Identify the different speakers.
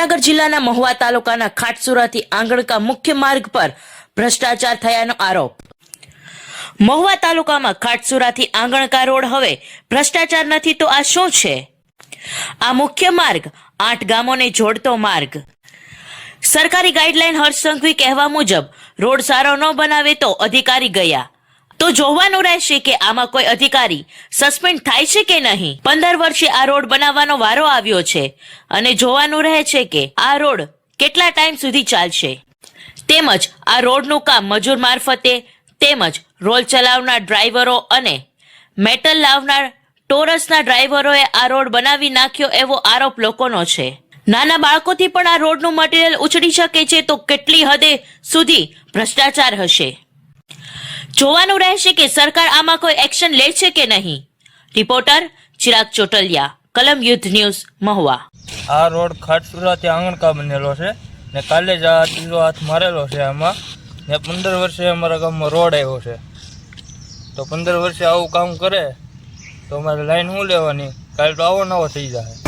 Speaker 1: જિલ્લાના મહુવા તાલુકાના ખાટસુરાથી આંગણકા મુખ્ય માર્ગ પર ભ્રષ્ટાચાર થયાનો આરોપ. મહુવા તાલુકામાં ખાટસુરાથી આંગણકા રોડ હવે ભ્રષ્ટાચાર નથી તો આ શું છે? આ મુખ્ય માર્ગ આઠ ગામોને જોડતો માર્ગ. સરકારી ગાઈડલાઈન હર્ષ સંઘવી કહેવા મુજબ રોડ સારો ન બનાવે તો અધિકારી ગયા. તો જોવાનું રહેશે કે આમાં કોઈ અધિકારી સસ્પેન્ડ થાય છે કે નહીં. પંદર વર્ષે આ રોડ બનાવવાનો વારો આવ્યો છે અને જોવાનું રહે છે કે આ રોડ કેટલા ટાઈમ સુધી ચાલશે. તેમજ આ રોડનું કામ મજૂર મારફતે તેમજ રોલ ચલાવનાર ડ્રાઈવરો અને મેટલ લાવનાર ટોરસના ડ્રાઈવરોએ આ રોડ બનાવી નાખ્યો એવો આરોપ લોકોનો છે. નાના બાળકોથી પણ આ રોડનું મટીરિયલ ઉછળી શકે છે તો કેટલી હદે સુધી ભ્રષ્ટાચાર હશે? જોવાનું રહેશે કે સરકાર આમાં કોઈ એક્શન લે છે કે નહીં. રિપોર્ટર ચિરાગ ચોટલિયા, કલમ યુદ્ધ ન્યૂઝ, મહુવા.
Speaker 2: આ રોડ ખાટસુરાથી આંગણકા બનેલો છે ને કાલે જ આ ત્રીજો હાથ મારેલો છે આમાં ને પંદર વર્ષે અમારા ગામમાં રોડ આવ્યો છે. તો પંદર વર્ષે આવું કામ કરે તો અમારે લાઈન શું લેવાની? કાલે તો આવો નવો થઈ જાય.